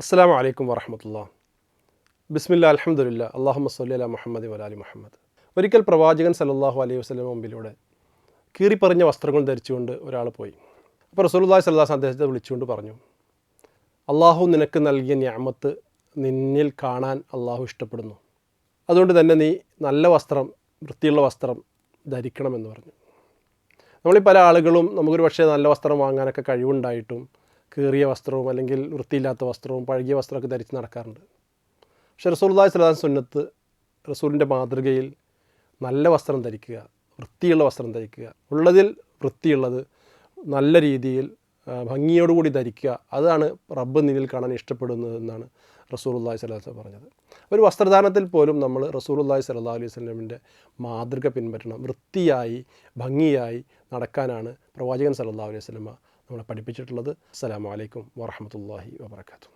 അസ്സാം വലൈക്കും വറഹമത്തുള്ള. ബിസ്മില്ല അലഹമുല്ല അള്ളാഹു സല്ലി അല മുഹമ്മദ് വലാലി മുഹമ്മദ്. ഒരിക്കൽ പ്രവാചകൻ സല്ലല്ലാഹു അലൈഹി വസ്ലം മുമ്പിലൂടെ കീറിപ്പറിഞ്ഞ വസ്ത്രങ്ങൾ ധരിച്ചുകൊണ്ട് ഒരാൾ പോയി. അപ്പോൾ റസൂലുള്ളാഹി സ്വല്ലല്ലാഹു അദ്ദേഹത്തെ വിളിച്ചുകൊണ്ട് പറഞ്ഞു അള്ളാഹു നിനക്ക് നൽകിയ ഞാമത്ത് നിന്നിൽ കാണാൻ അള്ളാഹു ഇഷ്ടപ്പെടുന്നു. അതുകൊണ്ട് തന്നെ നീ നല്ല വസ്ത്രം വൃത്തിയുള്ള വസ്ത്രം ധരിക്കണമെന്ന് പറഞ്ഞു. നമ്മളീ പല ആളുകളും നമുക്കൊരു പക്ഷേ നല്ല വസ്ത്രം വാങ്ങാനൊക്കെ കഴിവുണ്ടായിട്ടും കീറിയ വസ്ത്രവും അല്ലെങ്കിൽ വൃത്തിയില്ലാത്ത വസ്ത്രവും പഴകിയ വസ്ത്രമൊക്കെ ധരിച്ച് നടക്കാറുണ്ട്. പക്ഷേ റസൂൽദായ് സ്വലാൻ സുന്നത്ത് റസൂലിന്റെ മാതൃകയിൽ നല്ല വസ്ത്രം ധരിക്കുക വൃത്തിയുള്ള വസ്ത്രം ധരിക്കുക ഉള്ളതിൽ വൃത്തിയുള്ളത് നല്ല രീതിയിൽ ഭംഗിയോടുകൂടി ധരിക്കുക അതാണ് റബ്ബ് നിന്നിൽ കാണാൻ ഇഷ്ടപ്പെടുന്നത് എന്നാണ് റസൂലുള്ളാഹി സ്വലാഹു പറഞ്ഞത്. ഒരു വസ്ത്രധാരണത്തിൽ പോലും നമ്മൾ റസൂലുള്ളാഹി സ്വല്ലല്ലാഹു അലൈഹി സ്വലമിന്റെ മാതൃക പിൻപറ്റണം. വൃത്തിയായി ഭംഗിയായി നടക്കാനാണ് പ്രവാചകൻ സലഹ് അലൈഹി വസല്ലമ നമ്മളെ പഠിപ്പിച്ചിട്ടുള്ളത്. അസ്സലാമു അലൈക്കും വറഹമത്തല്ലാഹി വബർക്കാത്തു